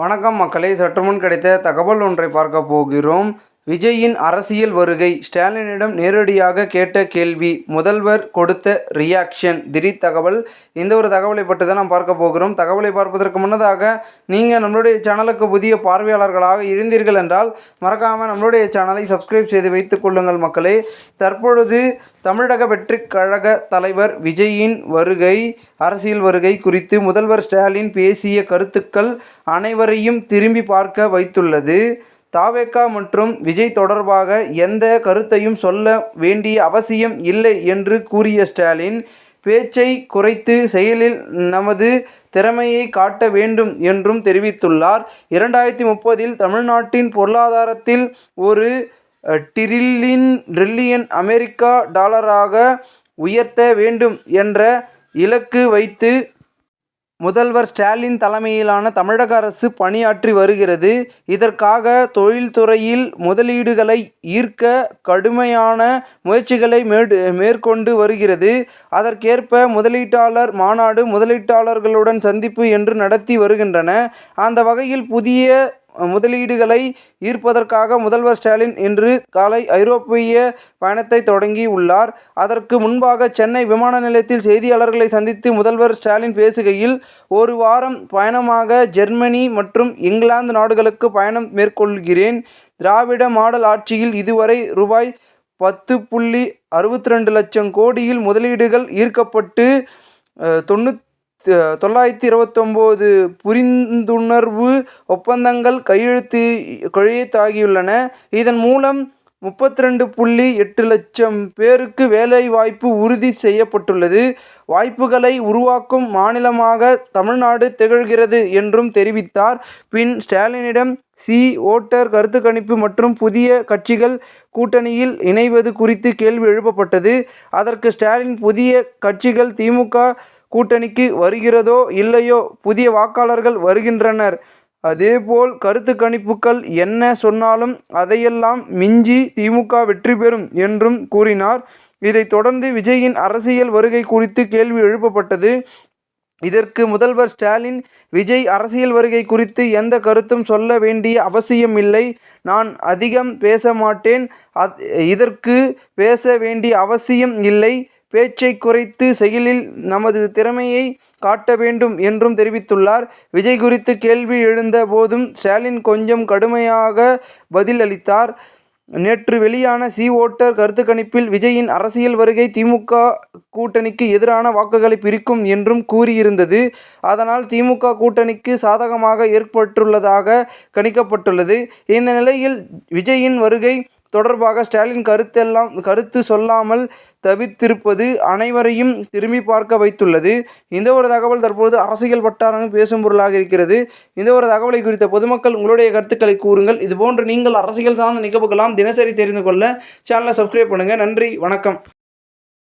வணக்கம் மக்களை சற்றுமுன் கிடைத்த தகவல் ஒன்றை பார்க்க போகிறோம். விஜயின் அரசியல் வருகை ஸ்டாலினிடம் நேரடியாக கேட்ட கேள்வி முதல்வர் கொடுத்த ரியாக்ஷன் திடீர் தகவல். இந்த ஒரு தகவலை பற்றி தான் நாம் பார்க்க போகிறோம். தகவலை பார்ப்பதற்கு முன்னதாக நீங்கள் நம்மளுடைய சேனலுக்கு புதிய பார்வையாளர்களாக இருந்தீர்கள் என்றால் மறக்காமல் நம்மளுடைய சேனலை சப்ஸ்கிரைப் செய்து வைத்துக் கொள்ளுங்கள் மக்களே. தற்பொழுது தமிழக வெற்றிக் கழக தலைவர் விஜயின் வருகை அரசியல் வருகை குறித்து முதல்வர் ஸ்டாலின் பேசிய கருத்துக்கள் அனைவரையும் திரும்பி பார்க்க வைத்துள்ளது. தாவேக்கா மற்றும் விஜய் தொடர்பாக எந்த கருத்தையும் சொல்ல வேண்டிய அவசியம் இல்லை என்று கூறிய ஸ்டாலின் பேச்சை குறைத்து செயலில் நமது திறமையை காட்ட வேண்டும் என்றும் தெரிவித்துள்ளார். இரண்டாயிரத்தி முப்பதில் தமிழ்நாட்டின் பொருளாதாரத்தில் ஒரு டிரில்லின் ட்ரில்லியன் அமெரிக்கா டாலராக உயர்த்த வேண்டும் என்ற இலக்கு வைத்து முதல்வர் ஸ்டாலின் தலைமையிலான தமிழக அரசு பணியாற்றி வருகிறது. இதற்காக தொழில்துறையில் முதலீடுகளை ஈர்க்க கடுமையான முயற்சிகளை மேற்கொண்டு வருகிறது. அதற்கேற்ப முதலீட்டாளர் மாநாடு முதலீட்டாளர்களுடன் சந்திப்பு என்று நடத்தி வருகின்றன. அந்த வகையில் புதிய முதலீடுகளை ஈர்ப்பதற்காக முதல்வர் ஸ்டாலின் இன்று காலை ஐரோப்பிய பயணத்தை தொடங்கி உள்ளார் அதற்கு முன்பாக சென்னை விமான நிலையத்தில் செய்தியாளர்களை சந்தித்து முதல்வர் ஸ்டாலின் பேசுகையில் ஒரு வாரம் பயணமாக ஜெர்மனி மற்றும் இங்கிலாந்து நாடுகளுக்கு பயணம் மேற்கொள்கிறேன். திராவிட மாடல் ஆட்சியில் இதுவரை ரூபாய் பத்து புள்ளி அறுபத்தி ரெண்டு லட்சம் கோடியில் முதலீடுகள் ஈர்க்கப்பட்டு தொண்ணூத் தொள்ளாயிரத்தி இருபத்தொம்போது புரிந்துணர்வு ஒப்பந்தங்கள் கையெழுத்து கையெழுத்தாகியுள்ளன. இதன் மூலம் முப்பத்தி ரெண்டு புள்ளி எட்டு லட்சம் பேருக்கு வேலைவாய்ப்பு உறுதி செய்யப்பட்டுள்ளது. வாய்ப்புகளை உருவாக்கும் மாநிலமாக தமிழ்நாடு திகழ்கிறது என்றும் தெரிவித்தார். பின் ஸ்டாலினிடம் சி. ஓட்டர் கருத்து கணிப்பு மற்றும் புதிய கட்சிகள் கூட்டணியில் இணைவது குறித்து கேள்வி எழுப்பப்பட்டது. அதற்கு ஸ்டாலின் புதிய கட்சிகள் திமுக கூட்டணிக்கு வருகிறதோ இல்லையோ புதிய வாக்காளர்கள் வருகின்றனர். அதேபோல் கருத்து கணிப்புகள் என்ன சொன்னாலும் அதையெல்லாம் மிஞ்சி திமுக வெற்றி பெறும் என்றும் கூறினார். இதைத் தொடர்ந்து விஜயின் அரசியல் வருகை குறித்து கேள்வி எழுப்பப்பட்டது. இதற்கு முதல்வர் ஸ்டாலின் விஜய் அரசியல் வருகை குறித்து எந்த கருத்தும் சொல்ல வேண்டிய அவசியம் இல்லை. நான் அதிகம் பேச மாட்டேன். இதற்கு பேச வேண்டிய அவசியம் இல்லை. பேச்சை குறைத்து செயலில் நமது திறமையை காட்ட வேண்டும் என்றும் தெரிவித்துள்ளார். விஜய் குறித்து கேள்வி எழுந்த போதும் ஸ்டாலின் கொஞ்சம் கடுமையாக பதில் அளித்தார். நேற்று வெளியான சி ஓட்டர் கருத்து கணிப்பில் விஜயின் அரசியல் வருகை திமுக கூட்டணிக்கு எதிரான வாக்குகளை பிரிக்கும் என்றும் கூறியிருந்தது. அதனால் திமுக கூட்டணிக்கு சாதகமாக ஏற்பட்டுள்ளதாக கணிக்கப்பட்டுள்ளது. இந்த நிலையில் விஜயின் வருகை தொடர்பாக ஸ்டாலின் கருத்தெல்லாம் கருத்து சொல்லாமல் தவிர்த்திருப்பது அனைவரையும் திரும்பி பார்க்க வைத்துள்ளது. இந்த ஒரு தகவல் தற்பொழுது அரசியல் வட்டாரங்கள் பேசும் பொருளாக இருக்கிறது. இந்த ஒரு தகவலை குறித்த பொதுமக்கள் உங்களுடைய கருத்துக்களை கூறுங்கள். இதுபோன்று நீங்கள் அரசியல் சார்ந்த நிகழ்வுகளாம் தினசரி தெரிந்து கொள்ள சேனலை சப்ஸ்கிரைப் பண்ணுங்கள் நன்றி வணக்கம்.